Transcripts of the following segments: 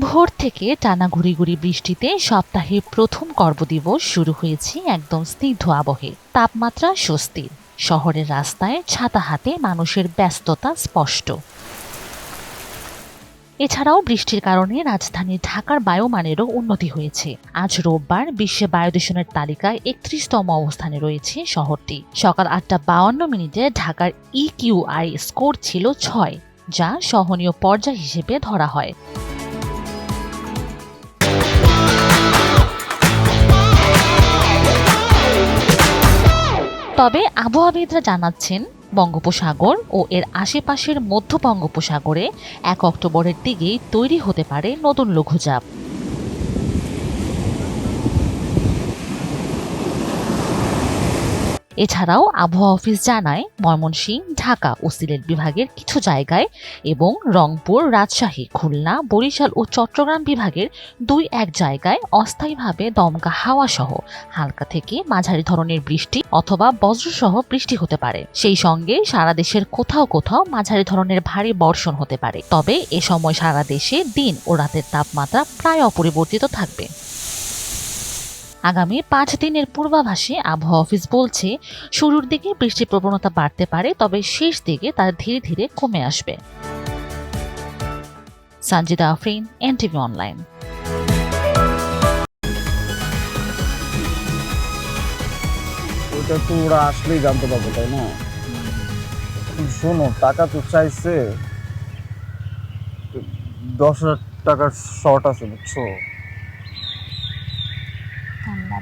ভোর থেকে টানা ঘুরি ঘুরি বৃষ্টিতে সপ্তাহের প্রথম কর্মদিবস শুরু হয়েছে একদম স্নিগ্ধ আবহে। তাপমাত্রা স্বস্তির। শহরের রাস্তায় ছাতা হাতে মানুষের ব্যস্ততা স্পষ্ট। এছাড়াও বৃষ্টির কারণে রাজধানী ঢাকার বায়ুমানেরও উন্নতি হয়েছে। আজ রোববার বিশ্বে বায়ু দূষণের তালিকায় একত্রিশতম অবস্থানে রয়েছে শহরটি। সকাল আটটা বাউন্ন মিনিটে ঢাকার E ইকিউআই স্কোর ছিল ছয়, যা সহনীয় পর্যায় হিসেবে ধরা হয়। তবে আবহাওয়াবিদরা জানাচ্ছেন, বঙ্গোপসাগর ও এর আশেপাশের মধ্য বঙ্গোপসাগরে এক অক্টোবরের দিকেই তৈরি হতে পারে নতুন লঘুচাপ। এছাড়াও আবহাওয়া অফিস জানায় ময়মনসিংহ ঢাকা ও সিলেট বিভাগের কিছু জায়গায় এবং রংপুর, রাজশাহী, খুলনা, বরিশাল ও চট্টগ্রাম বিভাগের দুই এক জায়গায় অস্থায়ীভাবে দমকা হাওয়া সহ হালকা থেকে মাঝারি ধরনের বৃষ্টি অথবা বজ্রসহ বৃষ্টি হতে পারে। সেই সঙ্গে সারা দেশের কোথাও কোথাও মাঝারি ধরনের ভারী বর্ষণ হতে পারে। তবে এ সময় সারা দেশে দিন ও রাতের তাপমাত্রা প্রায় অপরিবর্তিত থাকবে। আগামী পাঁচ দিনের পূর্বাভাসে আবহাওয়া অফিস বলছে, শুরুর দিকে বৃষ্টির প্রবণতা বাড়তে পারে, তবে শেষ দিকে তা ধীরে ধীরে কমে আসবে। Sanjida Afrin, NTV online. ওটা তো ওরা আসলেই জানতে পারবে, তাই না? শোনো, টাকা তো চাইছে, দশ হাজার টাকার শর্ট আছে, বুঝছ?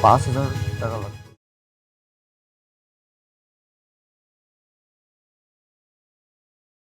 পড়ছে পাঁচ হাজার টাকা লাগবে